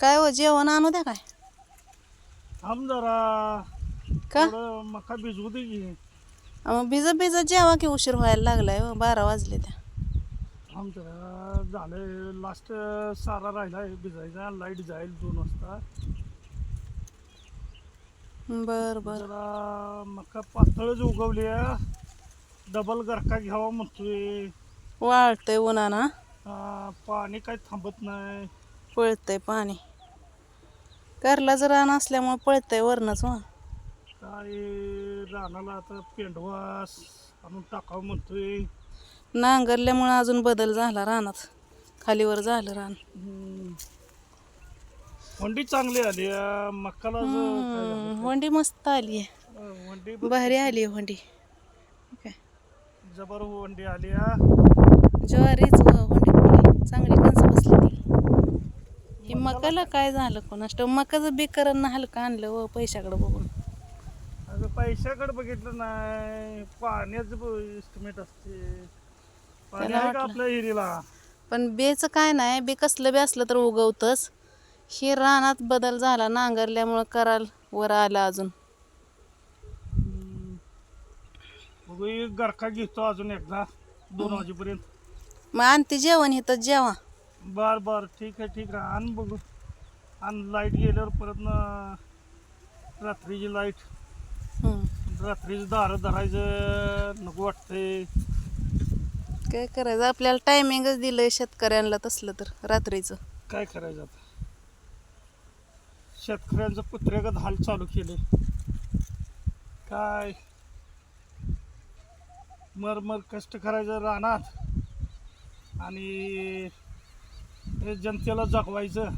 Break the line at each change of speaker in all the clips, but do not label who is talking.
काय हो जेवण आणू द्या काय?
थांब जरा.
का?
थोडं मका भिजवू दे की.
मग भिजत भिजत जेवा की उशीर व्हायला लागलाय हो बारा वाजले त्या.
थांब जरा. झालंय लास्ट सारा राहिलाय भिजायचा लाइट जाईल दोन वाजता.
बर बर.
जरा मका पातळच उगवली डबल गरका घ्यावा म्हणतोय.
वाळतंय उन्हाना.
आ, पाणी काही थांबत नाही.
पळतंय पाणी. करला जर रान असल्यामुळे पळतंय वरणच हो
काय रानाला आता पेंडवास आणून टाकावं म्हणतोय.
नांगरल्यामुळे अजून बदल झाला रानात. खालीवर झालं रान.
वंडी चांगली आली आ, मकाला जो काय झालं?
हम्म, वंडी मस्त आली आहे.
अ, वंडी
भारी आली आहे वंडी. काय
जबर वंडी आली आ.
ज्वारीच वंडी फुटली चांगली कणसं बसली ती. ही मकाला काय झालं कोणाष्ट मकाचं बेकरांना हलकं आणलं व पैशाकडे बघून.
अगं पैशाकडे बघितलं नाही पाण्याचं इस्टिमेट असते. पाणी
त्याला
आहे का
वाटलं.
आपल्या हिरीला
पण बेचं काय नाही बे कसलं बी असलं तर उगवतंच. हे रानात बदल झाला नांगरल्यामुळं कराल वर आलं अजून.
बघू गरखा घेतो अजून एकदा दोन वाजेपर्यंत.
मग आणते जेवण इथं जेवा.
बर बर. ठीक आहे ठीक आहे. आण बघू. आण लाइट गेल्यावर परत ना रात्रीची
लाइट.
रात्रीचं दारं धरायचं नको वाटतंय.
काय करायचं? आपल्याला टायमिंगच दिलंय शेतकऱ्यांना तसलं तर रात्रीचं.
काय करायचं आता? शेतकऱ्यांचं कुत्र्यागत हाल चालू केले काय? मर मर कष्ट करायचं रानात. आणि हे जनतेला जगवायचं.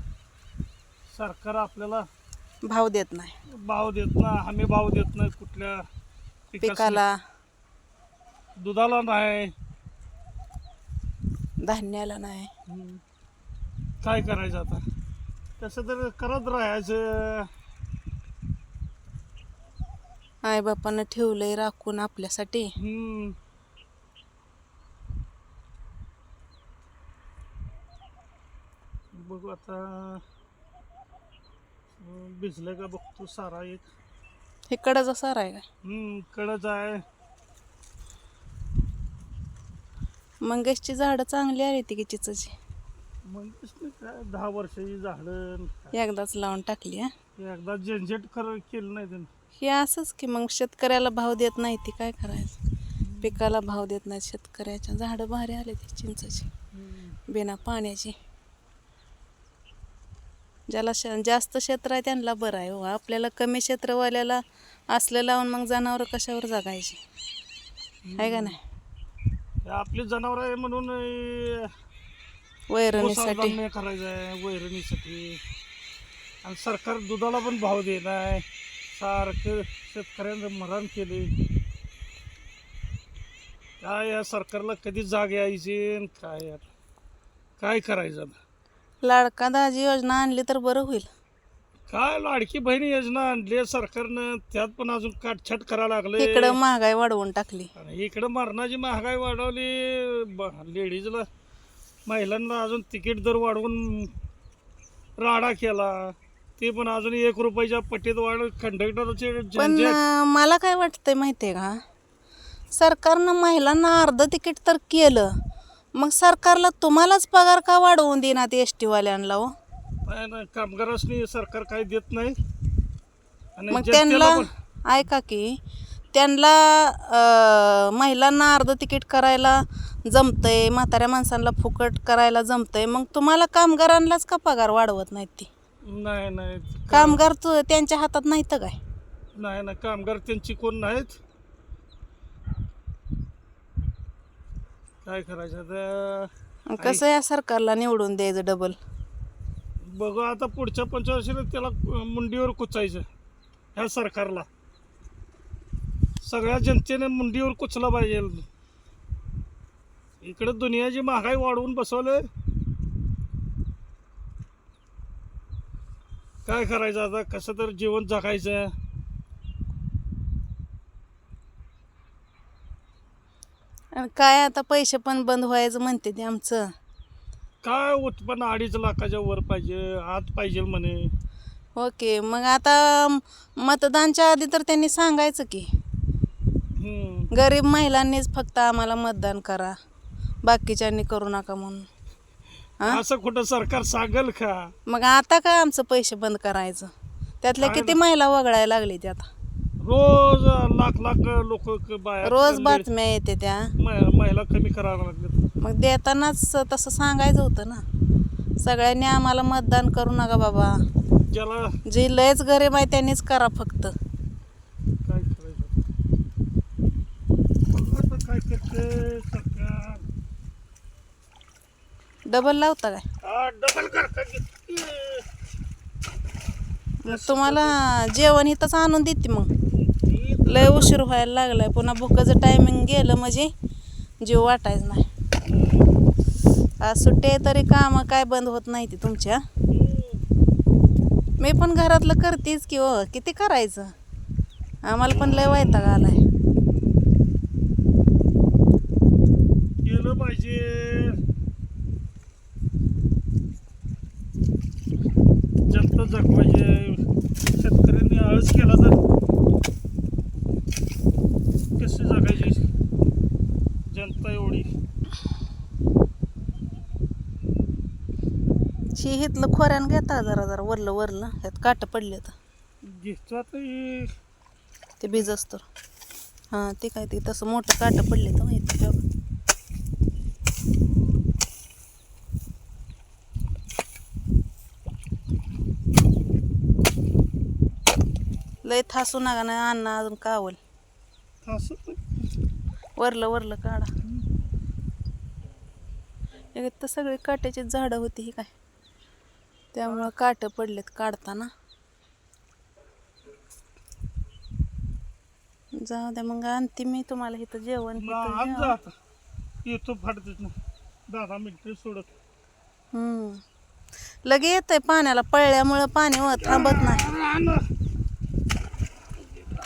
सरकार आपल्याला
भाव देत नाही.
भाव देत ना हमी भाव देत नाही कुठल्या
पिकाला.
दुधाला नाही.
धान्याला नाही.
काय करायचं आता? तसं तर करत राहायचं.
आई बापानं ठेवलंय राखून आपल्यासाठी.
हम्म. बघू आता. भिजलं का बघतो सारा एक.
इकडं जसा आहे काय?
हम्म कडच आहे.
मंगेशची झाडं चांगली आली ती की चिचची?
मग काय दहा वर्षाची झाडं
एकदाच लावून टाकली हा?
एकदा झंझट कर केलं नाही त्यानं.
हे असंच की मग शेतकऱ्याला भाव देत नाही ती काय करायचं? पिकाला भाव देत नाही शेतकऱ्याच्या. झाडं भारी आले ती चिंचाची. बिना पाण्याची. ज्याला श जास्त क्षेत्र आहे त्यांना बरं आहे हो. आपल्याला कमी क्षेत्रवाल्याला असलं लावून मग जनावरं कशावर जगायची? आहे का नाही?
आपली जनावर आहे म्हणून अं,
वैरणीसाठी.
करायचं आहे वैरणीसाठी. आणि सरकार दुधाला पण भाव देत आहे. सारखं शेतकऱ्यांचं मरण केले. काय या सरकारला कधी जाग यायची आणि काय यार काय करायचं आता?
लाडका दाजी योजना आणली तर बरं होईल.
काय लाडकी बहिणी योजना आणली सरकारनं त्यात पण अजून काटछाट करायला लागले.
इकडं महागाई वाढवून टाकली.
आणि इकडं मरणाची महागाई वाढवली लेडीजला महिलांना अजून तिकीट दर वाढवून राडा केला. ते पण अजून एक रुपयाच्या पट्टीत वाढ कंडक्टरचे
पण मला काय वाटतंय माहितीये का? सरकारनं महिलांना अर्ध तिकीट तर केलं मग सरकारला तुम्हालाच पगार का वाढवून देणार एस टीवाल्यांना हो?
नाही कामगारांनी सरकार काही देत नाही. आणि
मग
जनतेला
त्यांना
पण-
ऐका की त्यांना महिलांना अर्ध तिकीट करायला जमतंय म्हाताऱ्या माणसांना फुकट करायला जमतंय मग तुम्हाला कामगारांनाच का पगार वाढवत नाहीत ती?
नाही नाही.
कामगार तू त्यांच्या हातात नाही तर काय?
नाही ना कामगार त्यांची कोण नाहीत. काय करायचं आता?
मग कसं या सरकारला निवडून द्यायचं डबल
बघू आता पुढच्या पंचवर्षीला त्याला मुंडीवर कुचायचं ह्या सरकारला. सगळ्या जनतेने मुंडीवर कुचला पाहिजे. इकडे दुनियाची महागाई वाढवून बसवले काय करायचं आता? कसं तर जीवन जगायचं.
आणि काय आता पैसे पण बंद व्हायचं म्हणते ते आमचं.
काय उत्पन्न अडीच लाखाच्या वर पाहिजे आत पाहिजे म्हणे.
ओके मग आता मतदानच्या आधी तर त्यांनी सांगायचं की
हम्म.
गरीब महिलांनीच फक्त आम्हाला मतदान करा बाकीच्यांनी करू नका म्हणून. हा?
असं कुठं सरकार सांगेल का?
मग आता काय आमचं पैसे बंद करायचं? त्यातल्या किती महिला वगळायला लागली ते आता?
रोज लाख लाख लोक
रोज बातम्या येते त्या.
महिला कमी करायला
मग देतानाच तसं सांगायचं होतं ना. सगळ्यांनी आम्हाला मतदान करू नका बाबा.
ज्याला
जे लयच गरीब आहे त्यांनीच करा फक्त.
काय करायचं? आता काय करते सरकार?
डबल लावता काय?
हा, डबल करता
तुम्हाला जेवण इथंच आणून देते मग. लय उशीर व्हायला लागलाय. पुन्हा भुकाचं टायमिंग गेलं म्हणजे जीव वाटायचं नाही. आज सुट्टी आहे तरी कामं काय बंद होत नाही ती तुमच्या. मी पण घरातलं करतेच की हो. किती करायचं? आम्हाला पण लय वैताग आलाय
केलं पाहिजे जनता जगवायचे शेतकऱ्यांनी आळस केला तर कशी जगायची जनता एवढी
शी हितलं खोऱ्यानं घेता जरा जरा वरलं वरलं. ह्यात काट पडले तर
हे.
ते बीज असतं हां ते काय ते तसं मोठं काट पडले तर माहिती लय थासू नका ना अन्न अजून कावल. वरलं वरलं काढा. एक तर सगळी काट्याची झाडं होती ही काय. त्यामुळं काट पडलेत काढताना. जाऊ द्या मग आणते मी तुम्हाला इथं जेवण इथं जेवण.
येतो ना दहा मिनिटं सोडत.
हम्म. लगे येतंय पाण्याला पळल्यामुळं पाणी व थांबत नाही.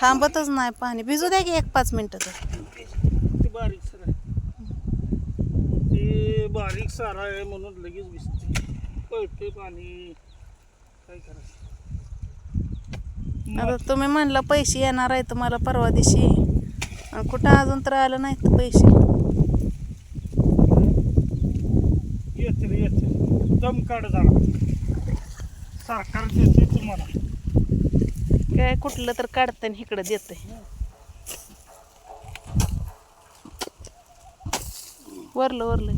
थांबतच नाही पाणी. भिजू द्या की एक पाच मिनिटं तर.
ते बारीक सर आहे. ते बारीक सारा आहे म्हणून लगेच भिजते. पळते पाणी. काय करायचं?
आता तुम्ही म्हणलं पैसे येणार आहे तुम्हाला परवा दिवशी. कुठं अजून तर आलं नाही तर पैसे
दम काढ सरकार देते तुम्हाला.
काय कुठलं तर काढताना इकडं देतंय. वरलं वरलं.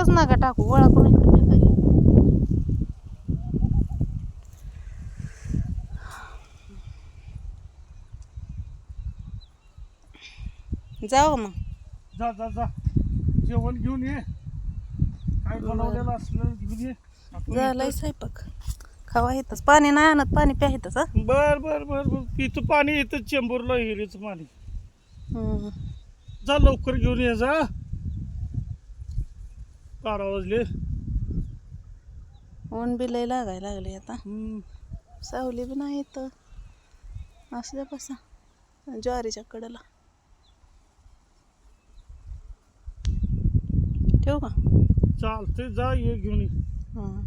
तिथंच नका टाकू गोळा करून इकडे फेका की. जाऊ मग.
जा जा जा. जेवण घेऊन ये. काय बनवलेलं असलं घेऊन ये.
झालंय स्वयंपाक. खावा येतच पाणी नाही आणत पाणी प्यायतच
बर बर बर बर. इथं पाणी येतं चेंबूरला हिरीचं पाणी. जा लवकर घेऊन ये जा. बारा वाजले.
ऊन बी लय लागायला लागले आता. सावली बी नाही तर असू द्या बसा. ज्वारीच्या कडेला. ठेवू का?
चालते जा ये घेऊन ये.
हां.